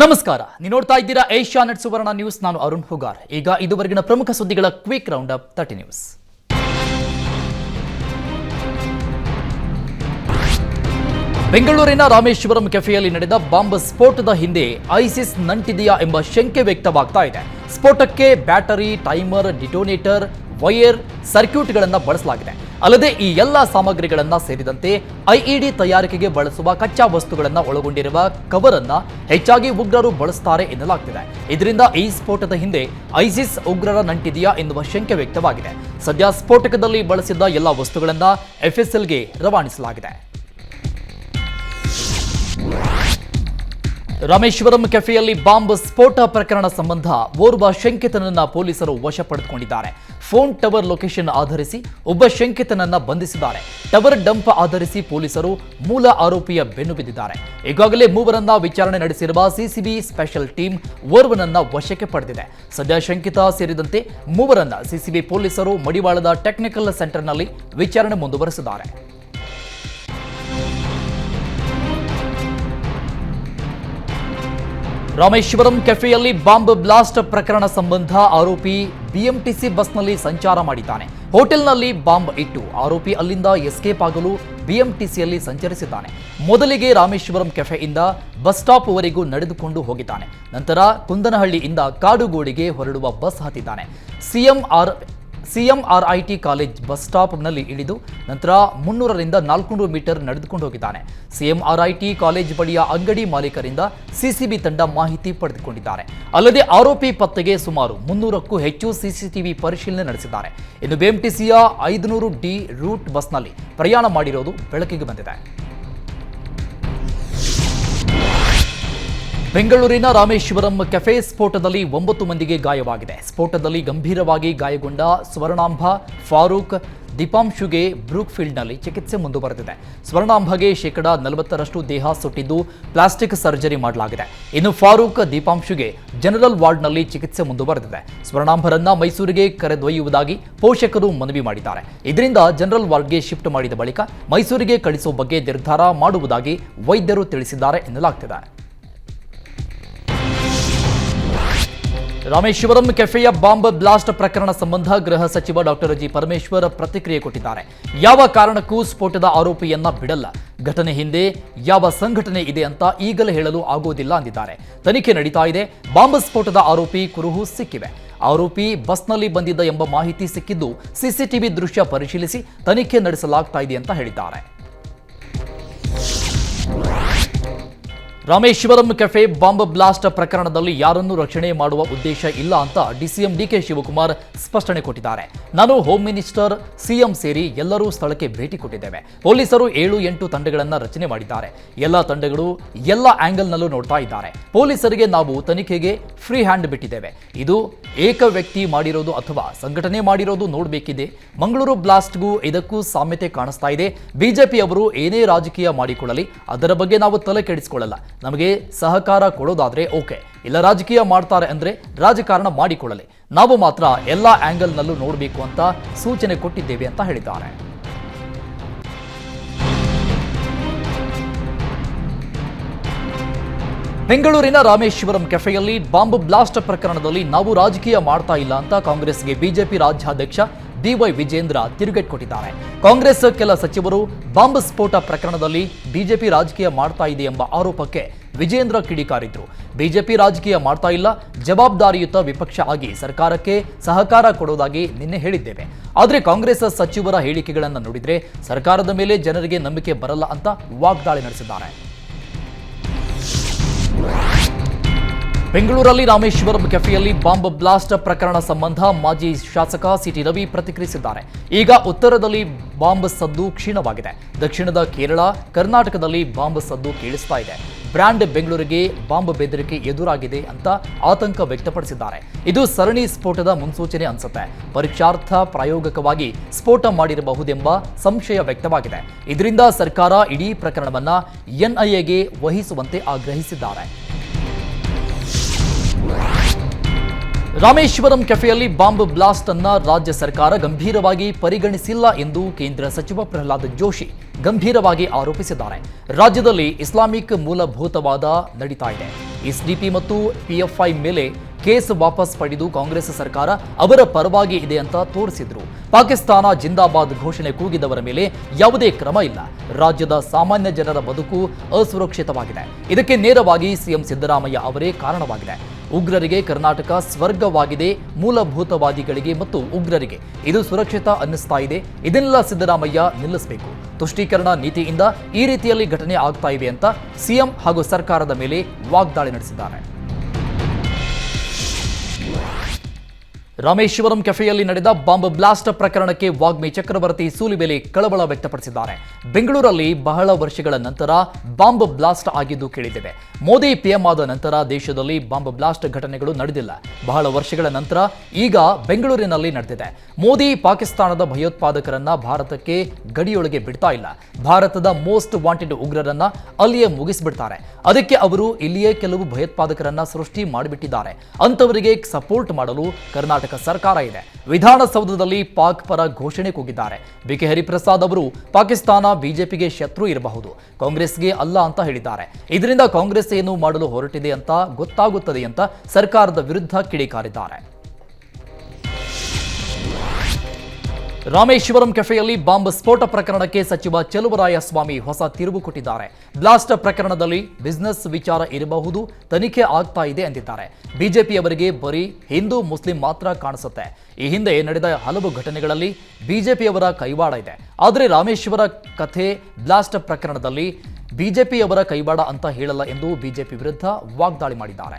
ನಮಸ್ಕಾರ. ನೀವು ನೋಡ್ತಾ ಇದ್ದೀರಾ ಏಷ್ಯಾ ನೆಟ್ ಸುವರ್ಣ ನ್ಯೂಸ್. ನಾನು ಅರುಣ್ ಹುಗಾರ್. ಈಗ ಇದುವರೆಗಿನ ಪ್ರಮುಖ ಸುದ್ದಿಗಳ quick round up thirty news. ಬೆಂಗಳೂರಿನ ರಾಮೇಶ್ವರಂ ಕೆಫೆಯಲ್ಲಿ ನಡೆದ ಬಾಂಬ್ ಸ್ಫೋಟದ ಹಿಂದೆ ಐಸಿಸ್ ನಂಟಿದೆಯಾ ಎಂಬ ಶಂಕೆ ವ್ಯಕ್ತವಾಗ್ತಾ ಇದೆ. ಸ್ಫೋಟಕ್ಕೆ ಬ್ಯಾಟರಿ, ಟೈಮರ್, ಡಿಟೋನೇಟರ್, ವೈರ್, ಸರ್ಕ್ಯೂಟ್ಗಳನ್ನು ಬಳಸಲಾಗಿದೆ. ಅಲ್ಲದೆ ಈ ಎಲ್ಲ ಸಾಮಗ್ರಿಗಳನ್ನ ಸೇರಿದಂತೆ ಐಇಡಿ ತಯಾರಿಕೆಗೆ ಬಳಸುವ ಕಚ್ಚಾ ವಸ್ತುಗಳನ್ನ ಒಳಗೊಂಡಿರುವ ಕವರ್ ಅನ್ನ ಹೆಚ್ಚಾಗಿ ಉಗ್ರರು ಬಳಸ್ತಾರೆ ಎನ್ನಲಾಗ್ತಿದೆ. ಇದರಿಂದ ಈ ಸ್ಫೋಟದ ಹಿಂದೆ ಐಸಿಸ್ ಉಗ್ರರ ನಂಟಿದೆಯಾ ಎನ್ನುವ ಶಂಕೆ ವ್ಯಕ್ತವಾಗಿದೆ. ಸದ್ಯ ಸ್ಫೋಟಕದಲ್ಲಿ ಬಳಸಿದ್ದ ಎಲ್ಲ ವಸ್ತುಗಳನ್ನ ಎಫ್ಎಸ್ಎಲ್ಗೆ ರವಾನಿಸಲಾಗಿದೆ. ರಾಮೇಶ್ವರಂ ಕೆಫೆಯಲ್ಲಿ ಬಾಂಬ್ ಸ್ಫೋಟ ಪ್ರಕರಣ ಸಂಬಂಧ ಓರ್ವ ಶಂಕಿತನನ್ನ ಪೊಲೀಸರು ವಶಪಡೆದುಕೊಂಡಿದ್ದಾರೆ ಫೋನ್ ಟವರ್ ಲೊಕೇಶನ್ ಆಧರಿಸಿ ಒಬ್ಬ ಶಂಕಿತನನ್ನ ಬಂಧಿಸಿದ್ದಾರೆ. ಟವರ್ ಡಂಪ್ ಆಧರಿಸಿ ಪೊಲೀಸರು ಮೂಲ ಆರೋಪಿಯ ಬೆನ್ನು ಬಿದ್ದಿದ್ದಾರೆ. ಈಗಾಗಲೇ ಮೂವರನ್ನ ವಿಚಾರಣೆ ನಡೆಸಿರುವ ಸಿಸಿಬಿ ಸ್ಪೆಷಲ್ ಟೀಮ್ ಓರ್ವನನ್ನ ವಶಕ್ಕೆ ಪಡೆದಿದೆ. ಸದ್ಯ ಶಂಕಿತ ಸೇರಿದಂತೆ ಮೂವರನ್ನ ಸಿಸಿಬಿ ಪೊಲೀಸರು ಮಡಿವಾಳದ ಟೆಕ್ನಿಕಲ್ ಸೆಂಟರ್ನಲ್ಲಿ ವಿಚಾರಣೆ ಮುಂದುವರೆಸಿದ್ದಾರೆ. ರಾಮೇಶ್ವರಂ ಕೆಫೆಯಲ್ಲಿ ಬಾಂಬ್ ಬ್ಲಾಸ್ಟ್ ಪ್ರಕರಣ ಸಂಬಂಧ ಆರೋಪಿ ಬಿಎಂಟಿಸಿ ಬಸ್ನಲ್ಲಿ ಸಂಚಾರ ಮಾಡಿದ್ದಾನೆ. ಹೋಟೆಲ್ನಲ್ಲಿ ಬಾಂಬ್ ಇಟ್ಟು ಆರೋಪಿ ಅಲ್ಲಿಂದ ಎಸ್ಕೇಪ್ ಆಗಲು ಬಿಎಂಟಿಸಿಯಲ್ಲಿ ಸಂಚರಿಸಿದ್ದಾನೆ. ಮೊದಲಿಗೆ ರಾಮೇಶ್ವರಂ ಕೆಫೆಯಿಂದ ಬಸ್ ಸ್ಟಾಪ್ ವರೆಗೂ ನಡೆದುಕೊಂಡು ಹೋಗಿದ್ದಾನೆ. ನಂತರ ಕುಂದನಹಳ್ಳಿಯಿಂದ ಕಾಡುಗೋಡಿಗೆ ಹೊರಡುವ ಬಸ್ ಹತ್ತಿದ್ದಾನೆ. ಸಿಎಂಆರ್ ಸಿಎಂಆರ್ಐಟಿ ಕಾಲೇಜ್ ಬಸ್ ಸ್ಟಾಪ್ನಲ್ಲಿ ಇಳಿದು ನಂತರ ಮುನ್ನೂರರಿಂದ ನಾಲ್ಕುನೂರು ಮೀಟರ್ ನಡೆದುಕೊಂಡು ಹೋಗಿದ್ದಾನೆ. ಸಿಎಂಆರ್ಐಟಿ ಕಾಲೇಜ್ ಬಳಿಯ ಅಂಗಡಿ ಮಾಲೀಕರಿಂದ ಸಿಸಿಬಿ ತಂಡ ಮಾಹಿತಿ ಪಡೆದುಕೊಂಡಿದ್ದಾರೆ. ಅಲ್ಲದೆ ಆರೋಪಿ ಪತ್ತೆಗೆ ಸುಮಾರು ಮುನ್ನೂರಕ್ಕೂ ಹೆಚ್ಚು ಸಿಸಿಟಿವಿ ಪರಿಶೀಲನೆ ನಡೆಸಿದ್ದಾರೆ. ಇನ್ನು ಬಿಎಂಟಿಸಿಯ ಐದುನೂರು ಡಿ ರೂಟ್ ಬಸ್ನಲ್ಲಿ ಪ್ರಯಾಣ ಮಾಡಿರೋದು ಬೆಳಕಿಗೆ ಬಂದಿದೆ. ಬೆಂಗಳೂರಿನ ರಾಮೇಶ್ವರಂ ಕೆಫೆ ಸ್ಫೋಟದಲ್ಲಿ ಒಂಬತ್ತು ಮಂದಿಗೆ ಗಾಯವಾಗಿದೆ. ಸ್ಫೋಟದಲ್ಲಿ ಗಂಭೀರವಾಗಿ ಗಾಯಗೊಂಡ ಸ್ವರ್ಣಾಂಬ ಫಾರೂಕ್, ದೀಪಾಂಶುಗೆ ಬ್ರೂಕ್ಫೀಲ್ಡ್ನಲ್ಲಿ ಚಿಕಿತ್ಸೆ ಮುಂದುವರೆದಿದೆ. ಸ್ವರ್ಣಾಂಬಗೆ ಶೇಕಡಾ ನಲವತ್ತರಷ್ಟು ದೇಹ ಸುಟ್ಟಿದ್ದು ಪ್ಲಾಸ್ಟಿಕ್ ಸರ್ಜರಿ ಮಾಡಲಾಗಿದೆ. ಇನ್ನು ಫಾರೂಕ್, ದೀಪಾಂಶುಗೆ ಜನರಲ್ ವಾರ್ಡ್ನಲ್ಲಿ ಚಿಕಿತ್ಸೆ ಮುಂದುವರೆದಿದೆ. ಸ್ವರ್ಣಾಂಬರನ್ನ ಮೈಸೂರಿಗೆ ಕರೆದೊಯ್ಯುವುದಾಗಿ ಪೋಷಕರು ಮನವಿ ಮಾಡಿದ್ದಾರೆ. ಇದರಿಂದ ಜನರಲ್ ವಾರ್ಡ್ಗೆ ಶಿಫ್ಟ್ ಮಾಡಿದ ಬಳಿಕ ಮೈಸೂರಿಗೆ ಕಳಿಸುವ ಬಗ್ಗೆ ನಿರ್ಧಾರ ಮಾಡುವುದಾಗಿ ವೈದ್ಯರು ತಿಳಿಸಿದ್ದಾರೆ ಎನ್ನಲಾಗ್ತಿದೆ. ರಾಮೇಶ್ವರಂ ಕೆಫೆಯ ಬಾಂಬ್ ಬ್ಲಾಸ್ಟ್ ಪ್ರಕರಣ ಸಂಬಂಧ ಗೃಹ ಸಚಿವ ಡಾಕ್ಟರ್ ಜಿ ಪರಮೇಶ್ವರ್ ಪ್ರತಿಕ್ರಿಯೆ ಕೊಟ್ಟಿದ್ದಾರೆ. ಯಾವ ಕಾರಣಕ್ಕೂ ಸ್ಫೋಟದ ಆರೋಪಿಯನ್ನ ಬಿಡಲ್ಲ. ಘಟನೆ ಹಿಂದೆ ಯಾವ ಸಂಘಟನೆ ಇದೆ ಅಂತ ಈಗಲೇ ಹೇಳಲು ಆಗೋದಿಲ್ಲ ಅಂದಿದ್ದಾರೆ. ತನಿಖೆ ನಡೀತಾ ಇದೆ. ಬಾಂಬ್ ಸ್ಫೋಟದ ಆರೋಪಿ ಕುರುಹು ಸಿಕ್ಕಿವೆ. ಆರೋಪಿ ಬಸ್ನಲ್ಲಿ ಬಂದಿದ್ದ ಎಂಬ ಮಾಹಿತಿ ಸಿಕ್ಕಿದ್ದು ಸಿಸಿಟಿವಿ ದೃಶ್ಯ ಪರಿಶೀಲಿಸಿ ತನಿಖೆ ನಡೆಸಲಾಗ್ತಾ ಇದೆ ಅಂತ ಹೇಳಿದ್ದಾರೆ. ರಾಮೇಶ್ವರಂ ಕೆಫೆ ಬಾಂಬ್ ಬ್ಲಾಸ್ಟ್ ಪ್ರಕರಣದಲ್ಲಿ ಯಾರನ್ನೂ ರಕ್ಷಣೆ ಮಾಡುವ ಉದ್ದೇಶ ಇಲ್ಲ ಅಂತ ಡಿಸಿಎಂ ಡಿಕೆ ಶಿವಕುಮಾರ್ ಸ್ಪಷ್ಟನೆ ಕೊಟ್ಟಿದ್ದಾರೆ. ನಾನು ಹೋಮ್ ಮಿನಿಸ್ಟರ್, ಸಿಎಂ ಸೇರಿ ಎಲ್ಲರೂ ಸ್ಥಳಕ್ಕೆ ಭೇಟಿ ಕೊಟ್ಟಿದ್ದೇವೆ. ಪೊಲೀಸರು ಏಳು ಎಂಟು ತಂಡಗಳನ್ನು ರಚನೆ ಮಾಡಿದ್ದಾರೆ. ಎಲ್ಲ ತಂಡಗಳು ಎಲ್ಲ ಆಂಗಲ್ನಲ್ಲೂ ನೋಡ್ತಾ ಇದ್ದಾರೆ. ಪೊಲೀಸರಿಗೆ ನಾವು ತನಿಖೆಗೆ ಫ್ರೀ ಹ್ಯಾಂಡ್ ಬಿಟ್ಟಿದ್ದೇವೆ. ಇದು ಏಕ ವ್ಯಕ್ತಿ ಮಾಡಿರೋದು ಅಥವಾ ಸಂಘಟನೆ ಮಾಡಿರೋದು ನೋಡಬೇಕಿದೆ. ಮಂಗಳೂರು ಬ್ಲಾಸ್ಟ್ಗೂ ಇದಕ್ಕೂ ಸಾಮ್ಯತೆ ಕಾಣಿಸ್ತಾ ಇದೆ. ಬಿಜೆಪಿಯವರು ಏನೇ ರಾಜಕೀಯ ಮಾಡಿಕೊಳ್ಳಲಿ, ಅದರ ಬಗ್ಗೆ ನಾವು ತಲೆ ಕೆಡಿಸಿಕೊಳ್ಳಲ್ಲ. ನಮಗೆ ಸಹಕಾರ ಕೊಡೋದಾದ್ರೆ ಓಕೆ. ಇಲ್ಲ ರಾಜಕೀಯ ಮಾಡ್ತಾರೆ ಅಂದ್ರೆ ರಾಜಕಾರಣ ಮಾಡಿಕೊಳ್ಳಲಿ. ನಾವು ಮಾತ್ರ ಎಲ್ಲ ಆಂಗಲ್ನಲ್ಲೂ ನೋಡಬೇಕು ಅಂತ ಸೂಚನೆ ಕೊಟ್ಟಿದ್ದೇವೆ ಅಂತ ಹೇಳಿದ್ದಾರೆ. ಬೆಂಗಳೂರಿನ ರಾಮೇಶ್ವರಂ ಕೆಫೆಯಲ್ಲಿ ಬಾಂಬ್ ಬ್ಲಾಸ್ಟ್ ಪ್ರಕರಣದಲ್ಲಿ ನಾವು ರಾಜಕೀಯ ಮಾಡ್ತಾ ಇಲ್ಲ ಅಂತ ಕಾಂಗ್ರೆಸ್ಗೆ ಬಿಜೆಪಿ ರಾಜ್ಯಾಧ್ಯಕ್ಷ ಡಿವೈ ವಿಜೇಂದ್ರ ತಿರುಗೇಟ್ ಕೊಟ್ಟಿದ್ದಾರೆ ಕಾಂಗ್ರೆಸ್ ಕೆಲ ಸಚಿವರು ಬಾಂಬ್ ಸ್ಫೋಟ ಪ್ರಕರಣದಲ್ಲಿ ಬಿಜೆಪಿ ರಾಜಕೀಯ ಮಾಡ್ತಾ ಇದೆ ಎಂಬ ಆರೋಪಕ್ಕೆ ವಿಜೇಂದ್ರ ಕಿಡಿಕಾರಿದ್ರು. ಬಿಜೆಪಿ ರಾಜಕೀಯ ಮಾಡ್ತಾ ಇಲ್ಲ, ಜವಾಬ್ದಾರಿಯುತ ವಿಪಕ್ಷ ಆಗಿ ಸರ್ಕಾರಕ್ಕೆ ಸಹಕಾರ ಕೊಡೋದಾಗಿ ನಿನ್ನೆ ಹೇಳಿದ್ದೇವೆ. ಆದರೆ ಕಾಂಗ್ರೆಸ್ ಸಚಿವರ ಹೇಳಿಕೆಗಳನ್ನು ನೋಡಿದ್ರೆ ಸರ್ಕಾರದ ಮೇಲೆ ಜನರಿಗೆ ನಂಬಿಕೆ ಬರಲ್ಲ ಅಂತ ವಾಗ್ದಾಳಿ ನಡೆಸಿದ್ದಾರೆ. ಬೆಂಗಳೂರಲ್ಲಿ ರಾಮೇಶ್ವರಂ ಕೆಫೆಯಲ್ಲಿ ಬಾಂಬ್ ಬ್ಲಾಸ್ಟ್ ಪ್ರಕರಣ ಸಂಬಂಧ ಮಾಜಿ ಶಾಸಕ ಸಿಟಿ ರವಿ ಪ್ರತಿಕ್ರಿಯಿಸಿದ್ದಾರೆ. ಈಗ ಉತ್ತರದಲ್ಲಿ ಬಾಂಬ್ ಸದ್ದು ಕ್ಷೀಣವಾಗಿದೆ. ದಕ್ಷಿಣದ ಕೇರಳ, ಕರ್ನಾಟಕದಲ್ಲಿ ಬಾಂಬ್ ಸದ್ದು ಕೇಳಿಸ್ತಾ ಇದೆ. ಬ್ರ್ಯಾಂಡ್ ಬೆಂಗಳೂರಿಗೆ ಬಾಂಬ್ ಬೆದರಿಕೆ ಎದುರಾಗಿದೆ ಅಂತ ಆತಂಕ ವ್ಯಕ್ತಪಡಿಸಿದ್ದಾರೆ. ಇದು ಸರಣಿ ಸ್ಫೋಟದ ಮುನ್ಸೂಚನೆ ಅನ್ಸುತ್ತೆ. ಪರೀಕ್ಷಾರ್ಥ ಪ್ರಾಯೋಗಿಕವಾಗಿ ಸ್ಫೋಟ ಮಾಡಿರಬಹುದೆಂಬ ಸಂಶಯ ವ್ಯಕ್ತವಾಗಿದೆ. ಇದರಿಂದ ಸರ್ಕಾರ ಇಡೀ ಪ್ರಕರಣವನ್ನ ಎನ್ಐಎಗೆ ವಹಿಸುವಂತೆ ಆಗ್ರಹಿಸಿದ್ದಾರೆ. ರಾಮೇಶ್ವರಂ ಕೆಫೆಯಲ್ಲಿ ಬಾಂಬ್ ಬ್ಲಾಸ್ಟ್ ಅನ್ನ ರಾಜ್ಯ ಸರ್ಕಾರ ಗಂಭೀರವಾಗಿ ಪರಿಗಣಿಸಿಲ್ಲ ಎಂದು ಕೇಂದ್ರ ಸಚಿವ ಪ್ರಹ್ಲಾದ್ ಜೋಶಿ ಗಂಭೀರವಾಗಿ ಆರೋಪಿಸಿದ್ದಾರೆ. ರಾಜ್ಯದಲ್ಲಿ ಇಸ್ಲಾಮಿಕ್ ಮೂಲಭೂತವಾದ ನಡೀತಾ ಇದೆ. ಎಸ್ಡಿಪಿ ಮತ್ತು ಪಿಎಫ್ಐ ಮೇಲೆ ಕೇಸ್ ವಾಪಸ್ ಪಡೆದು ಕಾಂಗ್ರೆಸ್ ಸರ್ಕಾರ ಅವರ ಪರವಾಗಿ ಇದೆ ಅಂತ ತೋರಿಸಿದ್ರು. ಪಾಕಿಸ್ತಾನ ಜಿಂದಾಬಾದ್ ಘೋಷಣೆ ಕೂಗಿದವರ ಮೇಲೆ ಯಾವುದೇ ಕ್ರಮ ಇಲ್ಲ. ರಾಜ್ಯದ ಸಾಮಾನ್ಯ ಜನರ ಬದುಕು ಅಸುರಕ್ಷಿತವಾಗಿದೆ. ಇದಕ್ಕೆ ನೇರವಾಗಿ ಸಿಎಂ ಸಿದ್ದರಾಮಯ್ಯ ಅವರೇ ಕಾರಣವಾಗಿದೆ. ಉಗ್ರರಿಗೆ ಕರ್ನಾಟಕ ಸ್ವರ್ಗವಾಗಿದೆ, ಮೂಲಭೂತವಾದಿಗಳಿಗೆ ಮತ್ತು ಉಗ್ರರಿಗೆ. ಇದು ಸುರಕ್ಷಿತ ಅನ್ನಿಸ್ತಾ ಇದೆ. ಇದನ್ನೆಲ್ಲ ಸಿದ್ದರಾಮಯ್ಯ ನಿಲ್ಲಿಸಬೇಕು. ತುಷ್ಟೀಕರಣ ನೀತಿಯಿಂದ ಈ ರೀತಿಯಲ್ಲಿ ಘಟನೆ ಆಗ್ತಾ ಇವೆ ಅಂತ ಸಿಎಂ ಹಾಗೂ ಸರ್ಕಾರದ ಮೇಲೆ ವಾಗ್ದಾಳಿ ನಡೆಸಿದ್ದಾರೆ. ರಾಮೇಶ್ವರಂ ಕೆಫೆಯಲ್ಲಿ ನಡೆದ ಬಾಂಬ್ ಬ್ಲಾಸ್ಟ್ ಪ್ರಕರಣಕ್ಕೆ ವಾಗ್ಮಿ ಚಕ್ರವರ್ತಿ ಸೂಲಿಬೆಲೆ ಕಳವಳ ವ್ಯಕ್ತಪಡಿಸಿದ್ದಾರೆ. ಬೆಂಗಳೂರಲ್ಲಿ ಬಹಳ ವರ್ಷಗಳ ನಂತರ ಬಾಂಬ್ ಬ್ಲಾಸ್ಟ್ ಆಗಿದ್ದು ಕೇಳಿದ್ದೇವೆ. ಮೋದಿ ಪಿಎಂ ಆದ ನಂತರ ದೇಶದಲ್ಲಿ ಬಾಂಬ್ ಬ್ಲಾಸ್ಟ್ ಘಟನೆಗಳು ನಡೆದಿಲ್ಲ. ಬಹಳ ವರ್ಷಗಳ ನಂತರ ಈಗ ಬೆಂಗಳೂರಿನಲ್ಲಿ ನಡೆದಿದೆ. ಮೋದಿ ಪಾಕಿಸ್ತಾನದ ಭಯೋತ್ಪಾದಕರನ್ನ ಭಾರತಕ್ಕೆ ಗಡಿಯೊಳಗೆ ಬಿಡ್ತಾ ಇಲ್ಲ. ಭಾರತದ ಮೋಸ್ಟ್ ವಾಂಟೆಡ್ ಉಗ್ರರನ್ನ ಅಲ್ಲಿಯೇ ಮುಗಿಸ್ಬಿಡ್ತಾರೆ. ಅದಕ್ಕೆ ಅವರು ಇಲ್ಲಿಯೇ ಕೆಲವು ಭಯೋತ್ಪಾದಕರನ್ನ ಸೃಷ್ಟಿ ಮಾಡಿಬಿಟ್ಟಿದ್ದಾರೆ. ಅಂತವರಿಗೆ ಸಪೋರ್ಟ್ ಮಾಡಲು ಕರ್ನಾಟಕ ಸರ್ಕಾರ ಇದೆ. ವಿಧಾನಸೌಧದಲ್ಲಿ ಪಾಕ್ ಪರ ಘೋಷಣೆ ಕೂಗಿದ್ದಾರೆ. ಬಿಕೆ ಹರಿಪ್ರಸಾದ್ ಅವರು, ಪಾಕಿಸ್ತಾನ ಬಿಜೆಪಿಗೆ ಶತ್ರು ಇರಬಹುದು, ಕಾಂಗ್ರೆಸ್ಗೆ ಅಲ್ಲ ಅಂತ ಹೇಳಿದ್ದಾರೆ. ಇದರಿಂದ ಕಾಂಗ್ರೆಸ್ ಏನು ಮಾಡಲು ಹೊರಟಿದೆ ಅಂತ ಗೊತ್ತಾಗುತ್ತದೆ ಅಂತ ಸರ್ಕಾರದ ವಿರುದ್ಧ ಕಿಡಿಕಾರಿದ್ದಾರೆ. ರಾಮೇಶ್ವರಂ ಕೆಫೆಯಲ್ಲಿ ಬಾಂಬ್ ಸ್ಫೋಟ ಪ್ರಕರಣಕ್ಕೆ ಸಚಿವ ಚೆಲುವರಾಯಸ್ವಾಮಿ ಹೊಸ ತಿರುವು ಕೊಟ್ಟಿದ್ದಾರೆ. ಬ್ಲಾಸ್ಟ್ ಪ್ರಕರಣದಲ್ಲಿ ಬಿಸಿನೆಸ್ ವಿಚಾರ ಇರಬಹುದು, ತನಿಖೆ ಆಗ್ತಾ ಇದೆ ಎಂದಿದ್ದಾರೆ ಬಿಜೆಪಿಯವರಿಗೆ ಬರೀ ಹಿಂದೂ ಮುಸ್ಲಿಂ ಮಾತ್ರ ಕಾಣಿಸುತ್ತೆ. ಈ ಹಿಂದೆ ನಡೆದ ಹಲವು ಘಟನೆಗಳಲ್ಲಿ ಬಿಜೆಪಿಯವರ ಕೈವಾಡ ಇದೆ. ಆದರೆ ರಾಮೇಶ್ವರ ಕಥೆ ಬ್ಲಾಸ್ಟ್ ಪ್ರಕರಣದಲ್ಲಿ ಬಿಜೆಪಿಯವರ ಕೈವಾಡ ಅಂತ ಹೇಳಲ್ಲ ಎಂದು ಬಿಜೆಪಿ ವಿರುದ್ಧ ವಾಗ್ದಾಳಿ ಮಾಡಿದ್ದಾರೆ.